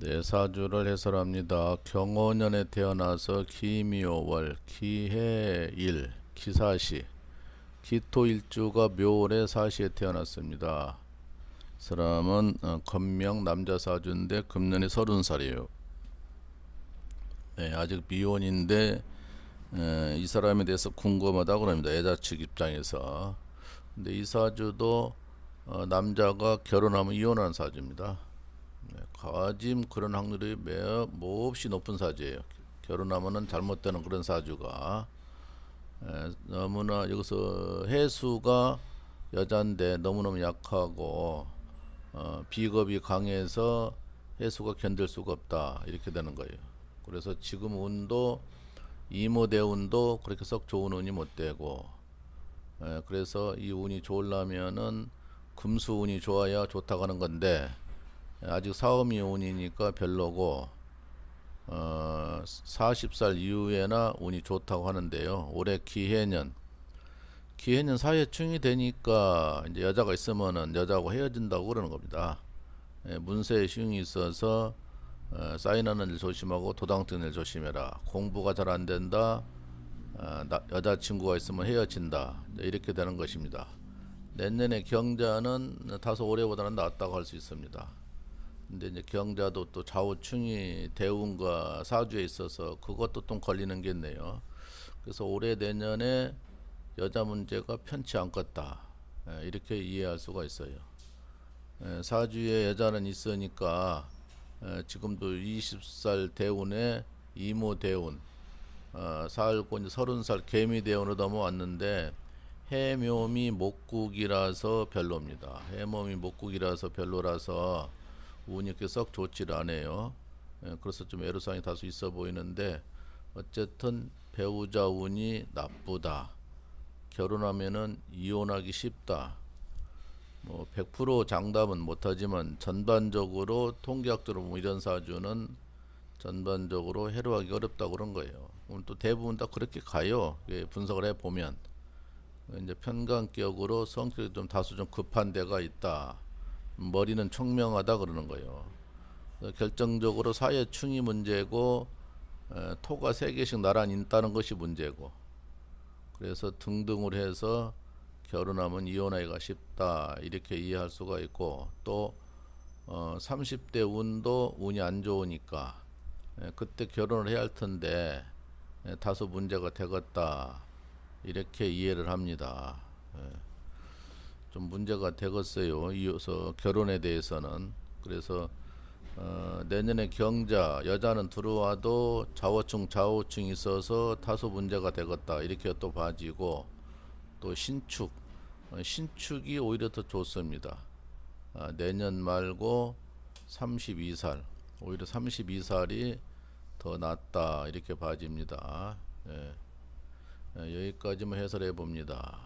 네, 사주를 해설합니다. 경호년에 태어나서 기미오월, 기해일, 기사시, 기토일주가 묘월에 사시에 태어났습니다. 사람은 어, 건명 남자 사주인데 금년이 서른 살이에요. 네, 아직 미혼인데 에, 이 사람에 대해서 궁금하다 그럽니다. 여자 측 입장에서. 근데 이 사주도 어, 남자가 결혼하면 이혼하는 사주입니다. 네, 가짐 그런 확률이 매우 몹시 높은 사주예요. 결혼하면은 잘못되는 그런 사주가 에, 너무나 여기서 해수가 여잔데 너무너무 약하고 어, 비겁이 강해서 해수가 견딜 수가 없다 이렇게 되는 거예요. 그래서 지금 운도 이모대 운도 그렇게 썩 좋은 운이 못 되고 에, 그래서 이 운이 좋으려면은 금수 운이 좋아야 좋다고 하는 건데 아직 사음이 운이니까 별로고 어 40살 이후에나 운이 좋다고 하는데요. 올해 기해년 기해년 사회충이 되니까 이제 여자가 있으면은 여자하고 헤어진다고 그러는 겁니다. 예, 문세에 흉이 있어서 어, 사인하는 일 조심하고 도당 뜨는 일 조심해라. 공부가 잘 안 된다. 어, 나, 여자친구가 있으면 헤어진다. 이렇게 되는 것입니다. 내년에 경자는 다소 올해보다는 낫다고 할 수 있습니다. 근데 이제 경자도 또 좌우충이 대운과 사주에 있어서 그것도 좀 걸리는 게 있네요. 그래서 올해 내년에 여자 문제가 편치 않겠다. 예, 이렇게 이해할 수가 있어요. 예, 사주에 여자는 있으니까 예, 지금도 20살 대운에 이모 대운 어, 살고 이제 30살 개미 대운으로 넘어왔는데 해묘미 목국이라서 별로입니다. 해묘미 목국이라서 별로라서 운이 그렇게 썩 좋지를 않아요. 예, 그래서 좀 애로사항이 다소 있어 보이는데 어쨌든 배우자 운이 나쁘다. 결혼하면은 이혼하기 쉽다. 뭐 100% 장담은 못하지만 전반적으로 통계학적으로 보면 이런 사주는 전반적으로 해로하기 어렵다고 그런 거예요. 그럼 또 대부분 다 그렇게 가요. 예, 분석을 해 보면 이제 편간격으로 성격이 좀 다소 좀 급한 데가 있다. 머리는 총명하다 그러는 거예요. 결정적으로 사회충이 문제고 에, 토가 세 개씩 나란히 있다는 것이 문제고 그래서 등등을 해서 결혼하면 이혼하기가 쉽다 이렇게 이해할 수가 있고 또 어, 30대 운도 운이 안 좋으니까 에, 그때 결혼을 해야 할 텐데 에, 다소 문제가 되겠다 이렇게 이해를 합니다. 예. 좀 문제가 되겠어요. 이어서 결혼에 대해서는 그래서 어, 내년에 경자 여자는 들어와도 좌우충 좌우충이 있어서 다소 문제가 되겠다 이렇게 또 봐지고 또 신축 어, 신축이 오히려 더 좋습니다. 아, 내년 말고 32살 오히려 32살이 더 낫다 이렇게 봐집니다. 예. 예, 여기까지만 해설해 봅니다.